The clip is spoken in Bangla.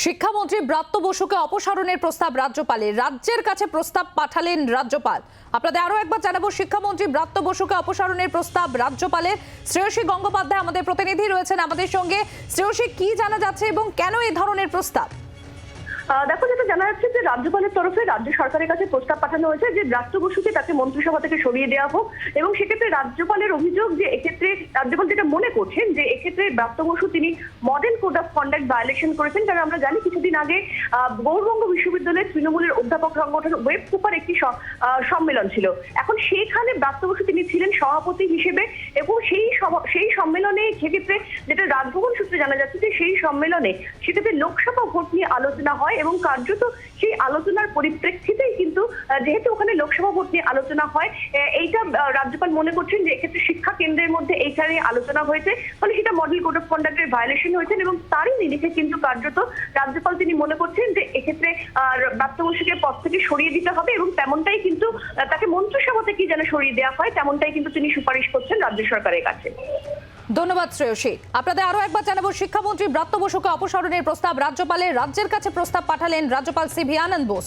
শিক্ষামন্ত্রী ব্রাত্য বসুকে অপসারণের প্রস্তাব রাজ্যপালের। রাজ্যের কাছে প্রস্তাব পাঠালেন রাজ্যপাল। আপনাদের আরও একবার জানাব, শিক্ষামন্ত্রী ব্রাত্য বসুকে অপসারণের প্রস্তাব রাজ্যপালের। শ্রেয়সী গঙ্গোপাধ্যায় আমাদের প্রতিনিধি রয়েছেন আমাদের সঙ্গে। শ্রেয়সী, কি জানা যাচ্ছে এবং কেন এই ধরনের প্রস্তাব? দেখো, যেটা জানা যাচ্ছে যে রাজ্যপালের তরফে রাজ্য সরকারের কাছে প্রস্তাব পাঠানো হয়েছে যে ব্রাত্য বসুকে তাকে মন্ত্রিসভা থেকে সরিয়ে দেওয়া হোক এবং সেক্ষেত্রে রাজ্যপালের অভিযোগ যে এক্ষেত্রে রাজ্যপাল যেটা মনে করছেন যে এক্ষেত্রে ব্রাত্য বসু তিনি model code of conduct violation করেছেন, কারণ আমরা জানি কিছুদিন আগে গৌরবঙ্গ বিশ্ববিদ্যালয়ের তৃণমূলের অধ্যাপক সংগঠন ওয়েব কুপার একটি সম্মেলন ছিল। এখন সেখানে ব্রাত্য বসু তিনি ছিলেন সভাপতি হিসেবে এবং সেই সেই সম্মেলনে সেক্ষেত্রে যেটা রাজভবন সূত্রে জানা যাচ্ছে যে সেই সম্মেলনে সেক্ষেত্রে লোকসভা ভোট নিয়ে আলোচনা হয় এবং কার্যত সেই আলোচনার পরিপ্রেক্ষিতেই কিন্তু যেহেতু ওখানে লোকসভা ভোট নিয়ে আলোচনা হয় এইটা রাজ্যপাল মনে করছেন যে এক্ষেত্রে শিক্ষা কেন্দ্রের মধ্যে এইখানে আলোচনা হয়েছে। ফলে সেটা মডেল কোড অফ কন্ডাক্টের ভায়োলেশন হয়েছে এবং তারই নিরিখে কিন্তু কার্যত রাজ্যপাল তিনি মনে করছেন যে এক্ষেত্রে প্রাপ্ত বসুকে পদ থেকে সরিয়ে দিতে হবে এবং তেমনটাই কিন্তু তাকে মন্ত্রিসভা থেকে যেন সরিয়ে দেওয়া হয়, তেমনটাই কিন্তু তিনি সুপারিশ করছেন রাজ্য সরকারের কাছে। ধন্যবাদ শ্রেয়সী। আপনাদের আরও একবার জানাব, শিক্ষামন্ত্রী ব্রাত্য বসুকে অপসারণের প্রস্তাব, রাজ্যপালের রাজ্যের কাছে প্রস্তাব পাঠালেন রাজ্যপাল সিভি আনন্দ বোস।